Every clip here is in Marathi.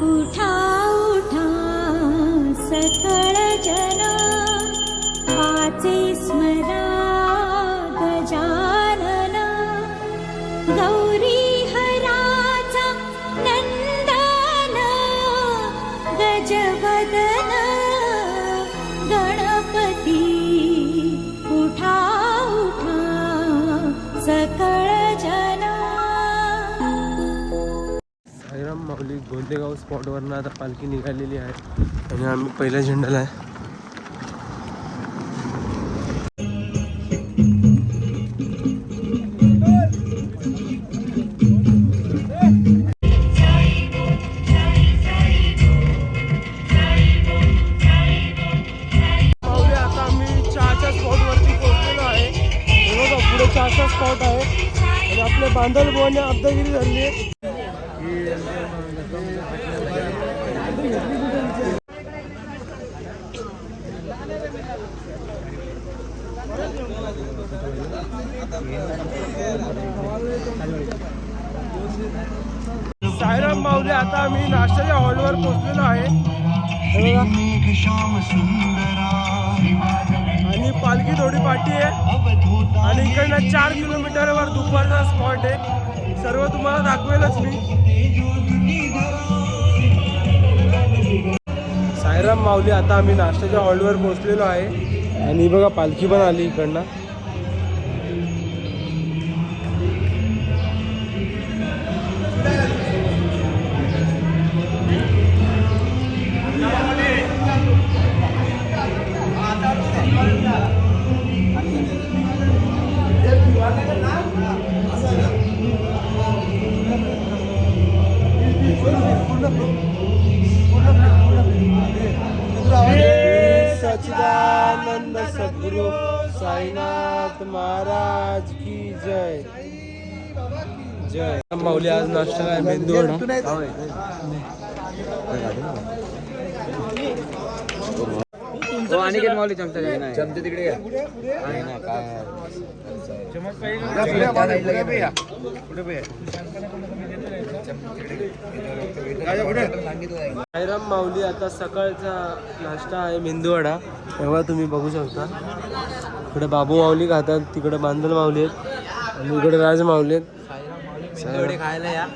উঠা गोंदेगाव स्पॉटवरनं आता पालखी निघालेली आहे. आणि आम्ही पहिल्या झेंड्याला आहे. आता आम्ही आहे. स्पॉट आहे. आणि आपले बांधल बोने अब्दागिरी झाली आहे. सायराम माऊली आता आम्ही नाश्त्याच्या हॉलवर पोहोचलेलो आहे. आणि पालखी थोडी पाठी आहे. आणि इकडनं चार किलोमीटरवर दुपारचा स्पॉट आहे. सर्व तुम्हाला दाखवेलच मी. विश्राम माऊली आता आम्ही नाश्त्याच्या हॉलवर पोहोचलेलो आहे. आणि बघा पालखी पण आली इकडनं. सचिदानंद सद्गुरु साईनाथ महाराज की जय। जय। माऊली आज नाश्ता काय मेंदू हो। माऊली चमचा ना चमचे तिकडे आहे ना काय साईराम माऊली आता सकाळचा नाश्ता आहे मेंदूवडा. तेव्हा तुम्ही बघू शकता. इकडे बाबू माऊली खातात तिकडे बांधल माऊली आहेत इकडे राज माऊली आहेत. खायला या.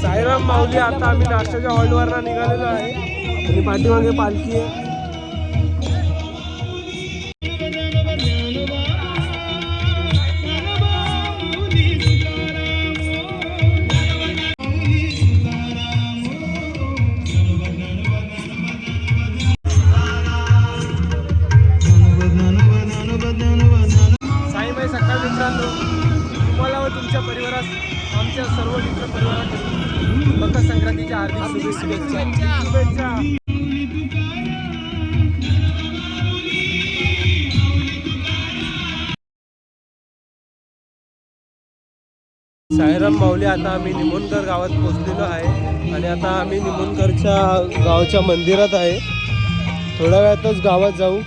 साईराम माऊली आता आम्ही नाश्त्याच्या हॉलवर निघालेलो आहे. आणि पाठीमागे पालखी आहे. तुम्हाला व तुमच्या परिवारास आमच्या सर्व मित्र परिवारात मकर संक्रांतीच्या हार्दिक शुभेच्छा. शुभेच्छा. साईराम माऊली आता आम्ही निमोणकर गावात पोहोचलेलो आहे. आणि आता आम्ही निमोणकरच्या गावच्या मंदिरात आहे. थोड्या वेळातच गावात जाऊ.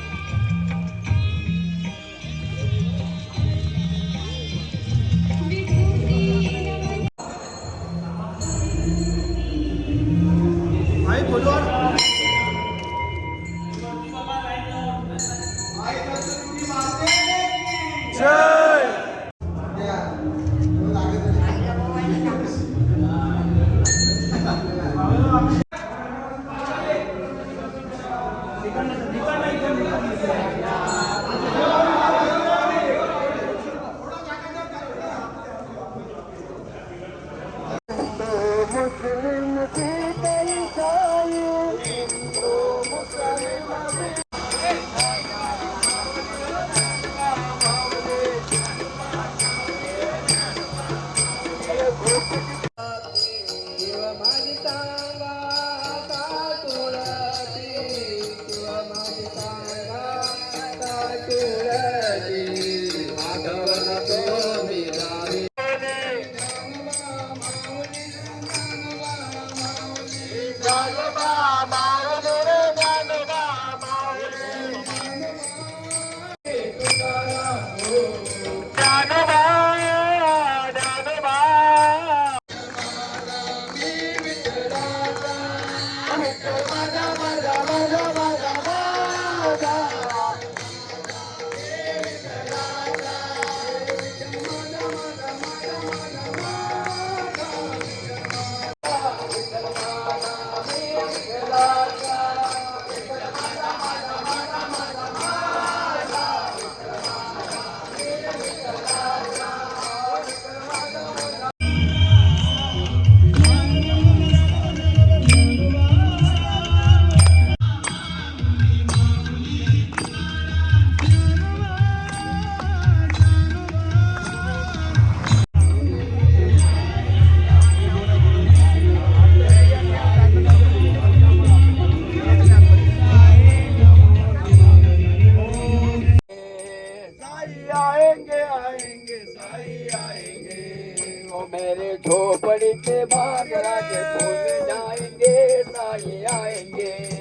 I yeah, yeah.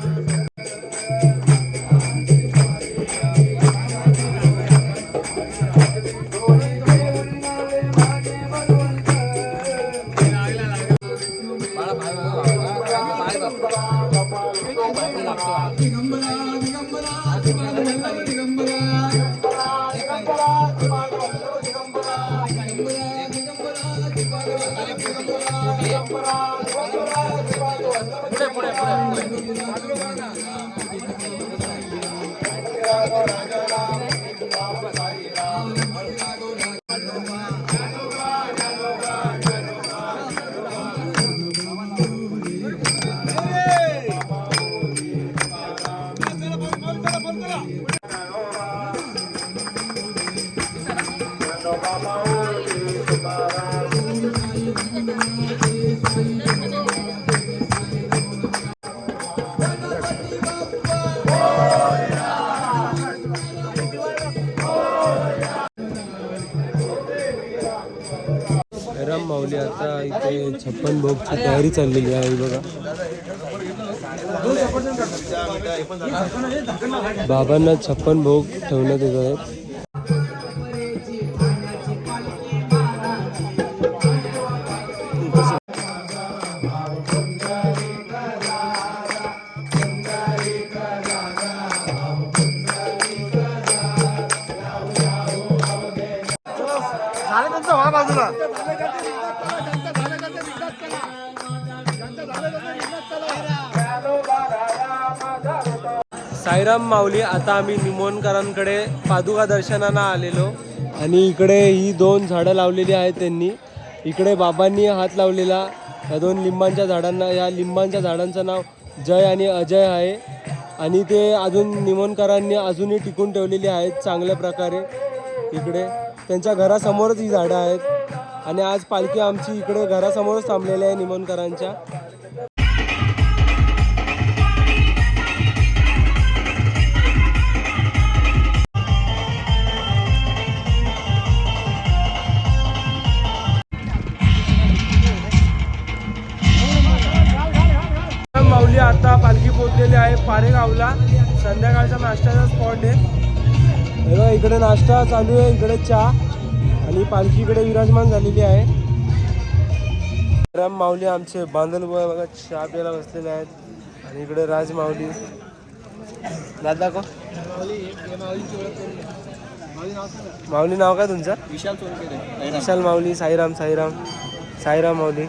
これこれこれ。इथे छप्पन भोगची तयारी चाललेली आहे बघा. बाबांना छप्पन भोग ठेवण्यात येत आहेत. साईराम माऊली आता आम्ही निमोणकरांकडे पादुका दर्शनाला आलेलो. आणि इकडे ही दोन झाडं लावलेली आहेत त्यांनी. इकडे बाबांनी हात लावलेला. या दोन लिंबांच्या झाडांना या लिंबांच्या झाडांचं नाव जय आणि अजय आहे. आणि ते अजून निमोणकरांनी अजूनही टिकून ठेवलेली आहेत चांगल्या प्रकारे. इकडे त्यांच्या घरासमोरच ही झाडं आहेत. आणि आज पालखी आमची इकडे घरासमोरच थांबलेली आहे निमोणकरांच्या पारेगावला. संध्याकाळचा नाश्त्याचा स्पॉट आहे. बघा, इकडे नाश्ता चालू आहे इकडे चहा. आणि पालखी इकडे विराजमान झालेली आहे. राम माऊली आमचे बांधल बघा चहा प्यायला बसलेले आहेत. आणि इकडे राज माऊली. दादा को माऊली नाव काय तुमचं? विशाल विशाल माऊली साईराम साईराम. साईराम माऊली.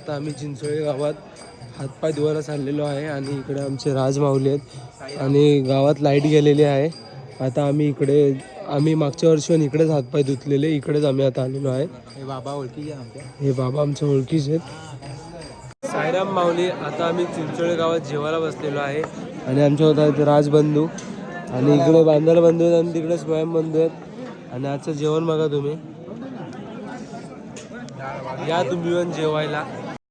आता आम्ही चिंचोळी गावात हातपाय धुवायला चाललेलो आहे आणि इकडे आमचे राज माऊली आहेत. आणि गावात लाइट गेलेली आहे. आता आम्ही इकडे आम्ही मागच्या वर्षी पण इकडेच हातपाय धुतलेले इकडेच आम्ही आता आलेलो आहे. हे बाबा ओळखी हे बाबा आमच्या ओळखीचे आहेत. साईराम माऊली आता आम्ही चिंचोळी गावात जेवायला बसलेलो आहे. आणि आमच्या आहेत राजबंधू. आणि इकडे बांधाल बंधू आहेत आणि तिकडे स्वयं बंधू आहेत. आणि आजचं जेवण बघा तुम्ही. या तुम्ही पण जेवायला.